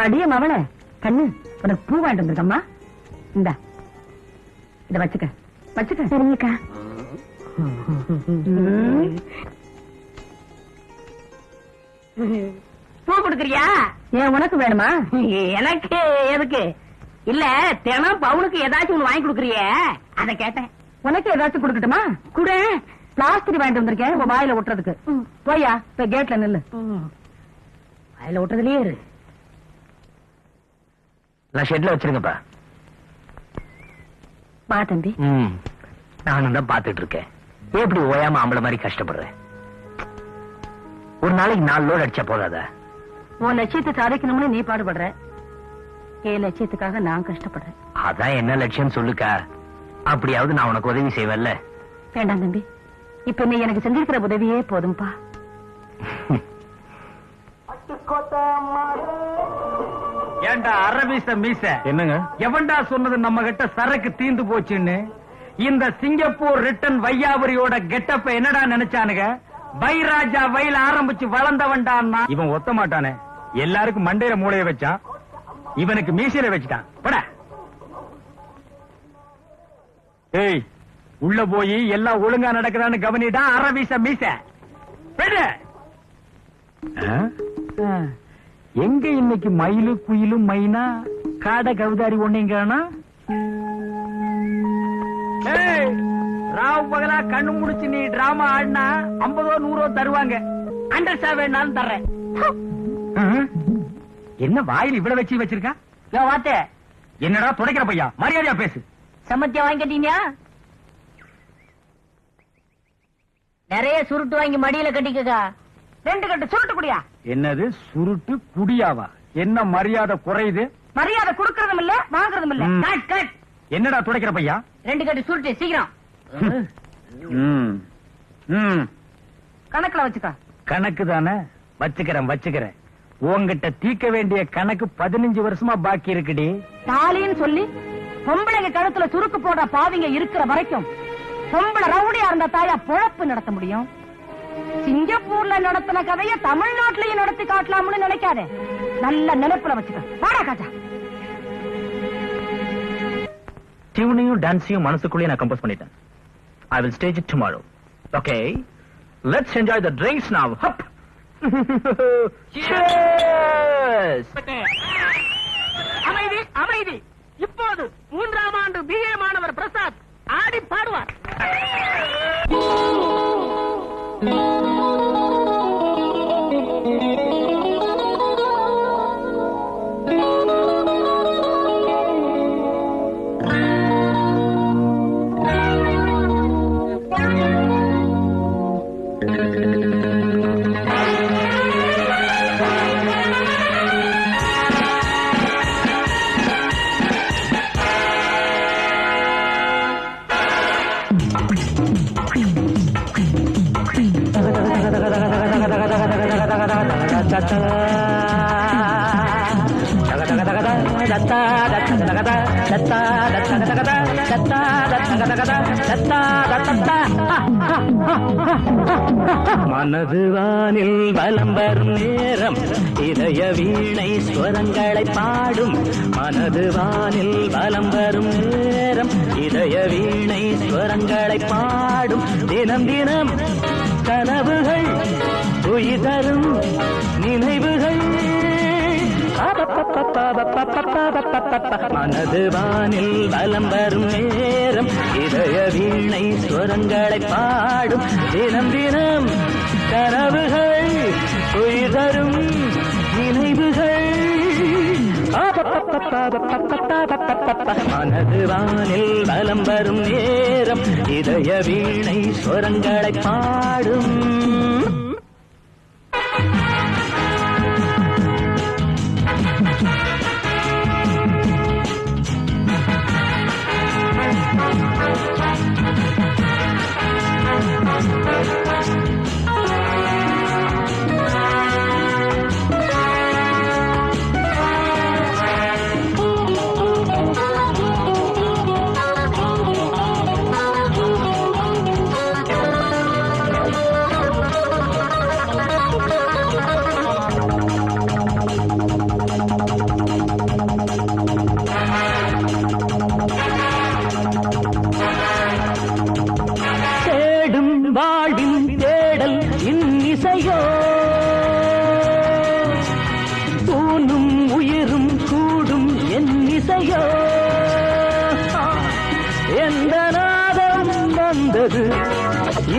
அடிய மவள கண்ணு உனக்கு பூ வாங்கிட்டு வந்திருக்கம்மா. இந்த. இத வச்சுக்க. வச்சுக்க. சரிங்கக்கா. பூ கொடுக்கறியா? ஏன் உனக்கு வேணுமா? எனக்கு எதுக்கு? இல்ல தினம் பவுனுக்கு ஏதாச்சும் ஒண்ணு வாங்கி கொடுக்கறியே? அத கேட்டேன். உனக்கு ஏதாச்சும் கொடுக்கட்டுமா? கூட. பிளாஸ்டிக் வாங்கிட்டு வந்திருக்கேன் வாயில ஒட்டுறதுக்கு. போயா இப்ப கேட்ல நில்லு. அதுல விட்டதுலயே இரு. நான் ஷெட்ல வச்சிருங்கப்பா வா தம்பி. ம். நானும் தான் பாத்துட்டு இருக்கேன் ஏன் இப்படி ஓயாம ஆம்பளை மாதிரி கஷ்டப்படுறேன் ஒரு நாளைக்கு நாலு லோட் அடிச்சா போதாதா? உன் லட்சியத்தை சாதிக்கணும்னு நீ பாடுபடுற. என் லட்சியத்துக்காக நான் கஷ்டப்படுறேன். அதான் என்ன லட்சியம் சொல்லுக்கா. அப்படியாவது நான் உனக்கு உதவி செய்வேன்ல. வேண்டாம் தம்பி. இப்ப நீ எனக்கு செஞ்சிருக்கிற உதவியே போதும்பா. ஏண்டா அரபீச மீச? என்னங்க? எவன்டா சொன்னது நம்ம கிட்ட சரக்கு தீந்து போச்சுன்னு? இந்த சிங்கப்பூர் ரிட்டன் வையாபுரியோட கெட்டப்ப என்னடா நினைச்சானுங்க? வைராஜா வயல ஆரம்பிச்சு வளர்ந்தவன்டான்னா? இவன் ஒத்த மாட்டானே எல்லாருக்கும் மண்டையில மூளைய வச்சான். இவனுக்கு மீசையில வச்சுட்டான். போட. ஏய் உள்ள போய் எல்லாம் ஒழுங்கா நடக்குதான்னு கவனிடா. அரபீச மீச. விடு. ஆ? எங்க இன்னைக்கு மயிலு குயிலும் மைனா? காடை கவுதாரி ஏய், ராவ் பகலா கண்ணு முடிச்சு நீ டிராமா ஆடினா ஐம்பதோ நூறோ தருவாங்க. அண்டர் வேணாலும் தர்றேன். என்ன வாயில் இவ்வளவு வச்சு வச்சிருக்கா? யோ வாத்தே. என்னடா துடைக்கிற பையா? மரியாதையா பேசு. சம்மத்தியா வாங்கிட்டீங்க நிறைய சுருட்டு வாங்கி மடியில கட்டிக்கக்கா. ரெண்டு கட்டு சுருட்டு குடியா? என்னது? சுருட்டு குடியாவா? என்ன மரியாதை குறையுது? மரியாதை கொடுக்கறதும் இல்ல வாங்குறதும் இல்ல. ம். கட் கட் என்னடா துடைக்கிற பையா? ரெண்டு கட்டு சுருட்டு சீக்கிரம். ம். ம். கணக்குல வச்சுக்க. கணக்கு தானே? வச்சுக்கிறேன் வச்சுக்கிறேன். உன்கிட்ட தீக்க வேண்டிய கணக்கு பதினஞ்சு வருஷமா பாக்கி இருக்குடி. தாலின்னு சொல்லி பொம்பளைங்க கழுத்துல சுருக்கு போடுற பாவிங்க இருக்கிற வரைக்கும் பொம்பளை ரவுடியா இருந்த தாயா பொழப்பு நடத்த முடியும்? சிங்கப்பூர்ல நடத்தின கதைய தமிழ்நாட்டிலையும் நடத்தி காட்டலாம்னு நினைக்காதே. நல்ல நினைப்புல வச்சுக்க. வாடா காஜா. டியூனையும் டான்ஸையும் மனசுக்குள்ளேயே நான் கம்போஸ் பண்ணிட்டேன். I will stage it tomorrow okay let's enjoy the drinks now hub அமைதி அமைதி. இப்போது மூன்றாம் ஆண்டு பிஏ மாணவர் பிரசாத் ஆடி பாடுவார். Música மனது வானில் வலம் வரும் நேரம் இதய வீணை ஸ்வரங்களை பாடும். மனது வானில் வலம் வரும் நேரம் இதய வீணை ஸ்வரங்களை பாடும். தினம் தினம் கனவுகள் உயிர் தரும் நினைவுகள் மனது வானில் வலம் வரும் நேரம் இதய வீணை சுரங்களை பாடும் தினம் தினம். கனவுகள் உயிர் நினைவுகள். மனது வானில் வலம் வரும் நேரம் இதய வீணை சுரங்களை பாடும் இசையோ ஊனும் உயிரும் கூடும் என் இசையோ? எந்த நாதம் வந்தது?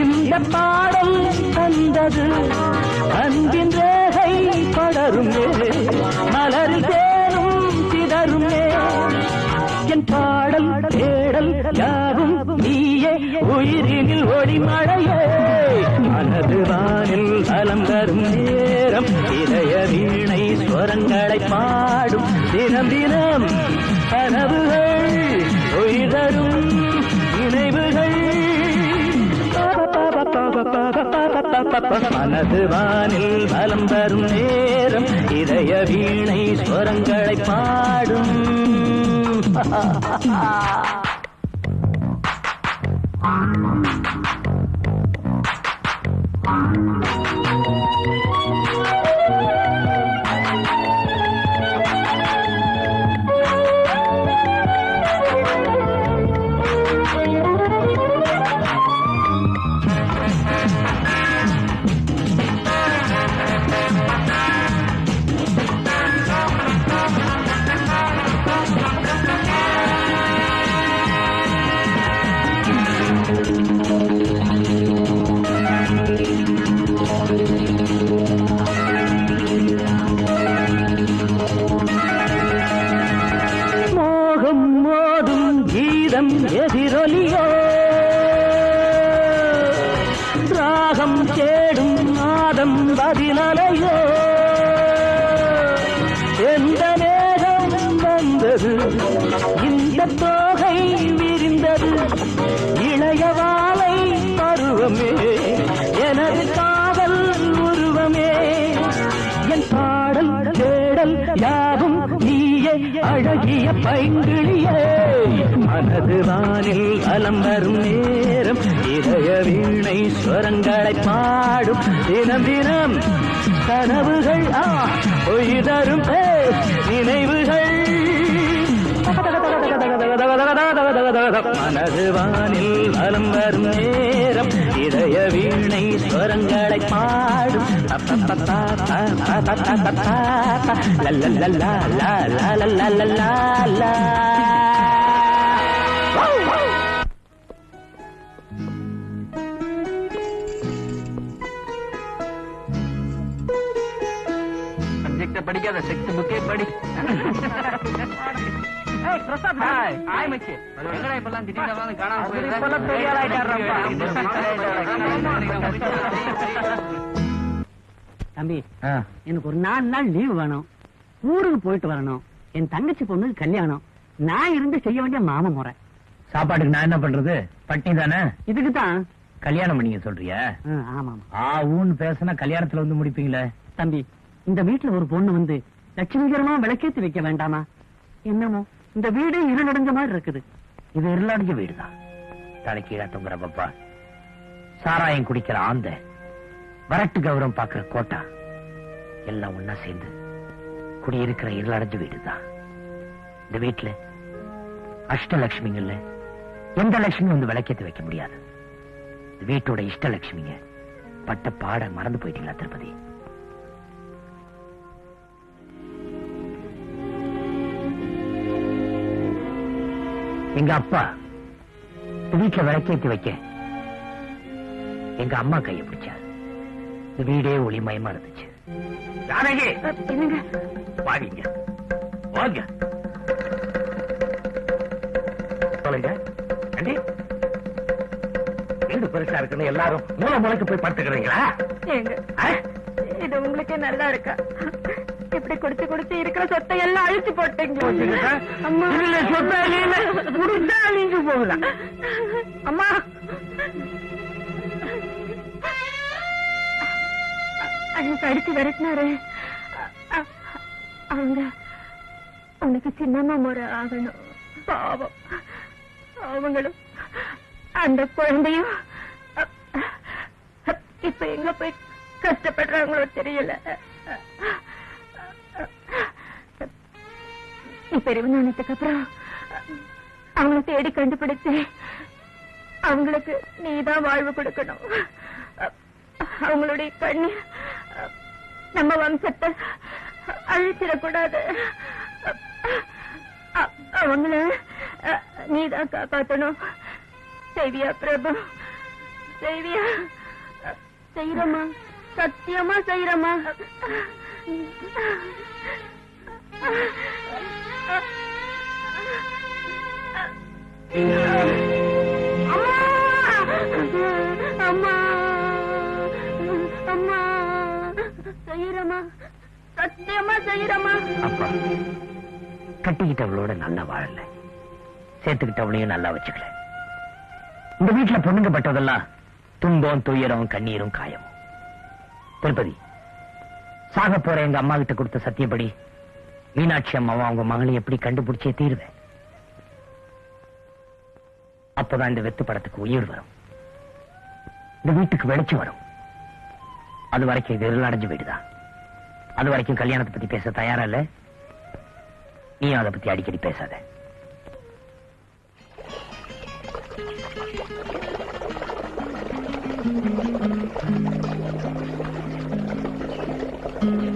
இந்த பாடல் தந்தது? அன்பின் ரேகை படருமே மலரில் தேனும் சிதருமே என் பாடல் தேடல் யாரும் நீயே உயிரினில் ஒளி ஸ்வரங்களை பாடும் தினம் தினம் கனவுகள் உயிரும் நினைவுகள் மனது வானில் பலம் தரும் நேரம் இதய வீணை ஸ்வரங்களை பாடும் Thank you. யாவும் நீயே அழகிய பைங்கிழியே மனது வானில் அலம் வரும் நேரம் இதய வீணை ஸ்வரங்களை பாடும் தினம் தினம். கனவுகள் ஆ பொய்தரும் நினைவுகள். மனது வானில் வலம் வரும் நேரம் இதய வீணை ஸ்வரங்களை பாடும் படிக்காத செக்ஸ் புக்கே படி தம்பி எனக்கு ஒரு நாலு நாள் லீவு வேணும். ஊருக்கு போயிட்டு வரணும். என் தங்கச்சி பொண்ணுக்கு கல்யாணம். நான் இருந்து செய்ய வேண்டிய மாம முறை. சாப்பாட்டுக்கு நான் என்ன பண்றது? பட்டினி தானே? இதுக்கு தான் கல்யாணம் பண்ணிக்க சொல்றியா? ஆமா ஆமா ஆ ஊன்னு பேசினா கல்யாணத்துல வந்து முடிப்பீங்களே? தம்பி இந்த வீட்டுல ஒரு பொண்ணு வந்து லட்சுமிகரமா விளக்கேத்தி வைக்க வேண்டாமா? என்னமோ? இந்த வீடு இருநடைஞ்ச மாதிரி இருக்குது. இது இருளடைஞ்ச வீடுதான். தலைக்கீழா தொங்குற பப்பா சாராயம் குடிக்கிற ஆந்த. வரட்டு கௌரவம் பாக்குற கோட்டா. எல்லாம் ஒன்னா சேர்ந்து குடியிருக்கிற இருளடைஞ்ச வீடுதான். இந்த வீட்டுல அஷ்டலட்சுமிங்கள்ல எந்த லட்சுமி வந்து விளக்கத்தை வைக்க முடியாது? வீட்டோட இஷ்டலட்சுமிங்க பட்ட பாட மறந்து போயிட்டீங்களா திருப்பதி? எங்க அப்பா வீட்டுல விளக்கேத்தி வைக்க. எங்க அம்மா கையை பிடிச்சார். இந்த வீடே ஒளிமயமா இருந்துச்சு. ஜானகி! வாடிங்க. வாங்க. சொல்லுங்க. வீடு பெருசா இருக்குன்னு எல்லாரும் மூல மூலைக்கு போய் படுத்துக்கிறீங்களா? இது உங்களுக்கே நல்லா இருக்கா? இப்படி குடிச்சு குடிச்சு இருக்கிற சொத்தை எல்லாம் அழிச்சு போட்டீங்க போச்சுக்கிட்டா? அம்மா இல்ல, சொத்தை அழியல. குடிச்சா அழிஞ்சு போகுதா? அம்மா அன்னைக்கு அடிச்சு விரட்டினாரு அவங்க உனக்கு சின்னம்மா முறை ஆகணும் பாவம் அவங்களும் அந்த குழந்தையும் இப்ப எங்க போய் கஷ்டப்படுறாங்களோ தெரியல நீ பெரியவனானதுக்கு அப்புறம் அவங்கள தேடி கண்டுபிடிச்சு அவங்களுக்கு நீதான் வாழ்வு கொடுக்கணும். அவங்களுடைய கண்ணீர் நம்ம வம்சத்தை அழிச்சிடக்கூடாது. அ- அவங்கள அ, நீதான் காப்பாத்தணும். செய்வியா பிரபு? செய்வியா? செய்யறமா சத்தியமா செய்யறமா அம்மா அம்மா செய்யறமா சத்தியமா செய்யறமா அப்பா கட்டிக்கிட்டவளோட நல்லா வாழல. சேர்த்துக்கிட்டவளையும் நல்லா வச்சுக்கல. இந்த வீட்டுல பொண்ணுங்க பட்டதெல்லாம் துன்பம் துயரம் கண்ணீரும் காயமும். திருப்பதி சாக போற எங்க அம்மா கிட்ட கொடுத்த சத்தியப்படி மீனாட்சி அம்மாவும் அவங்க மகளையும் எப்படி கண்டுபிடிச்சே தீருவேன். அப்பதான் இந்த வெத்து படத்துக்கு உயிர் வரும். இந்த வீட்டுக்கு வெளிச்சம் வரும். அது வரைக்கும் இது இருள் அடைஞ்சு போயிடுதான் அது வரைக்கும் கல்யாணத்தை பத்தி பேச தயாரா இல்ல? நீயும் அதை பத்தி அடிக்கடி பேசாத. ஹலோ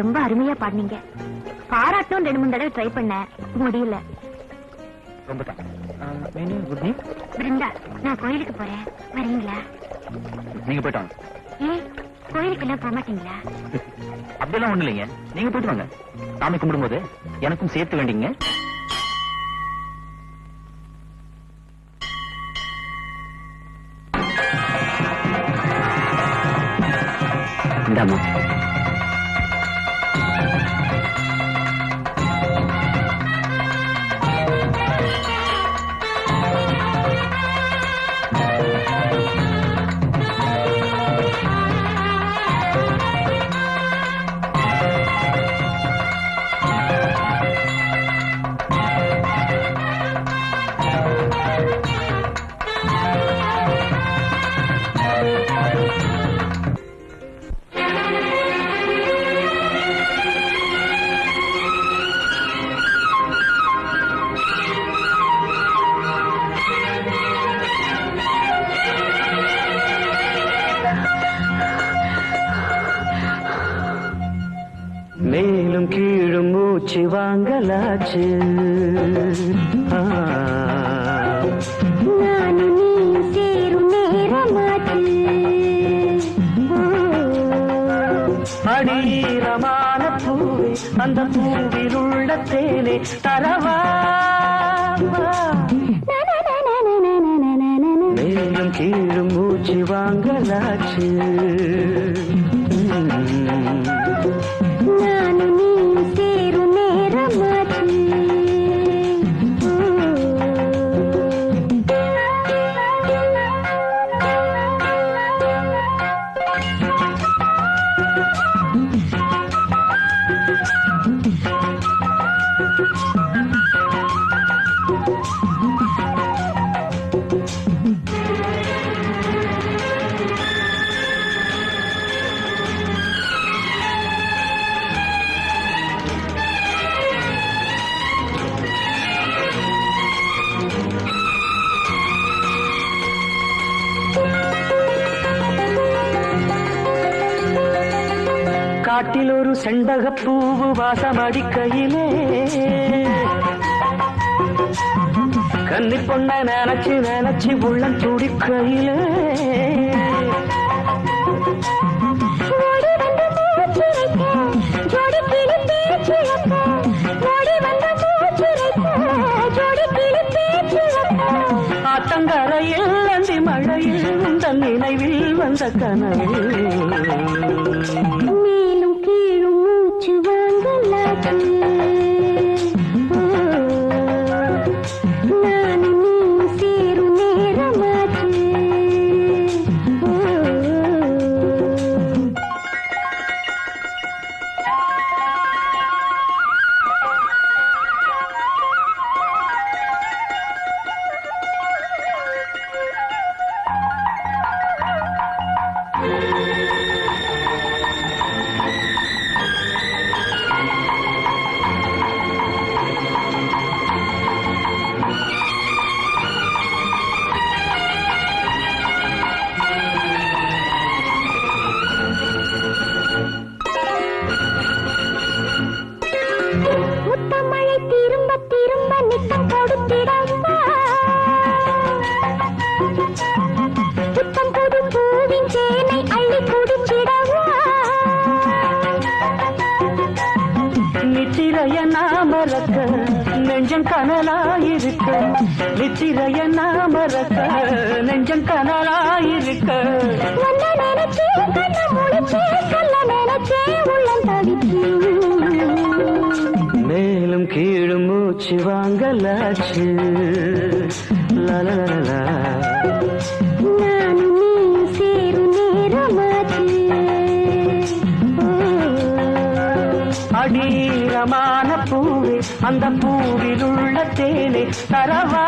ரொம்ப அருமையா பாடினீங்க. பாராட்டணும் ரெண்டு மூணு தடவை ட்ரை பண்ணேன். முடியல. ரொம்ப பிருந்தா நான் கோயிலுக்கு போறேன். வரீங்களா? நீங்க போயிட்டு வாங்க. ஏன் கோயிலுக்கு எல்லாம் போக மாட்டீங்களா? அப்படியெல்லாம் ஒண்ணு இல்லைங்க. நீங்க போயிட்டு வாங்க. சாமி கும்பிடும்போது எனக்கும் சேர்த்து வேண்டிங்க. மேலும் கீழும் மூச்சு வாங்கலாச்சு அடியீரமான பூவே அந்த பூவில் உள்ள தேனே தரவா மேலும் கீழும் மூச்சு வாங்கலாச்சு காட்டில் ஒரு செண்பகப் பூவு வாசம் அடிக்கையிலே கன்னி பொண்ண நினைச்சு நினைச்சு உள்ளம் துடிக்கையிலே. ஆத்தங்கரையில் அந்தி மழையில் உந்தன் நினைவில் வந்த கனவில் திரைய நாமரச நெஞ்சம் கனலாயிருக்க நினைச்சே கண்ணை முழிச்சே சொல்ல நினைச்சே உள்ளம் தவிச்சு மேலும் கீழும் மூச்சு வாங்கலாச்சு. லலலலா அந்த பூவில் உள்ள தரவா